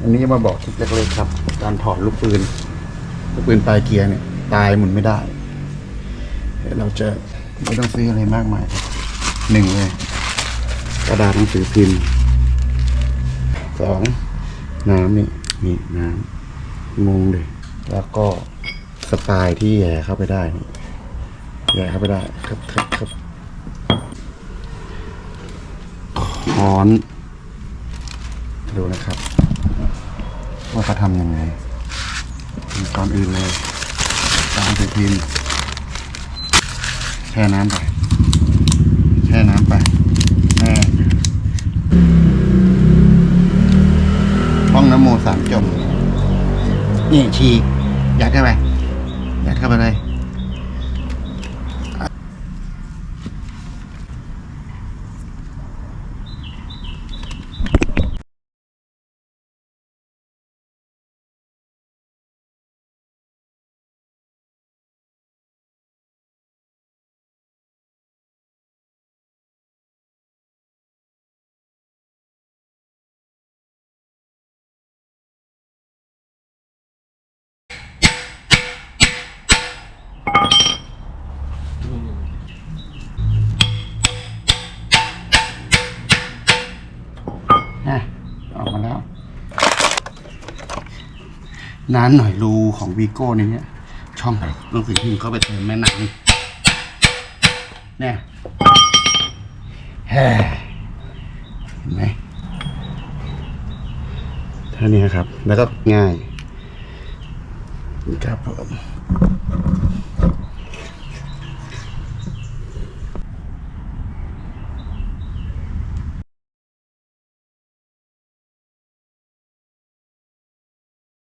อันนี้มาบอกทริคเล็กๆครับ การถอดลูกปืน ลูกปืนปลายเกียร์เนี่ย ตายหมุนไม่ได้ เราจะไม่ต้องซื้ออะไรมากมายครับหนึ่งเลยกระดาษหนังสือพิมพ์สองน้ำนี่นี่น้ำมุงเลย แล้วก็สปายที่แหย่เข้าไปได้แหย่เข้าไปได้ครับครับครับค้อนดูนะครับ ว่าเขาทำยังไงก่อนอื่นเลยตามไปพิมพ์แช่น้ำไป แช่น้ำไปแม่ห้องน้ำโมสามจมนี่ฉีกยัดเข้าไปยัดเข้าไปเลย อะออกมาแล้ว นานหน่อยรูของวีโก้ในเนี้ย ช่องหนังสือพิมพ์เข้าไปเติมแม่น้ำเนี่ยแฮ่เห็นไหมเท่านี้ครับ แล้วก็ง่ายครับผม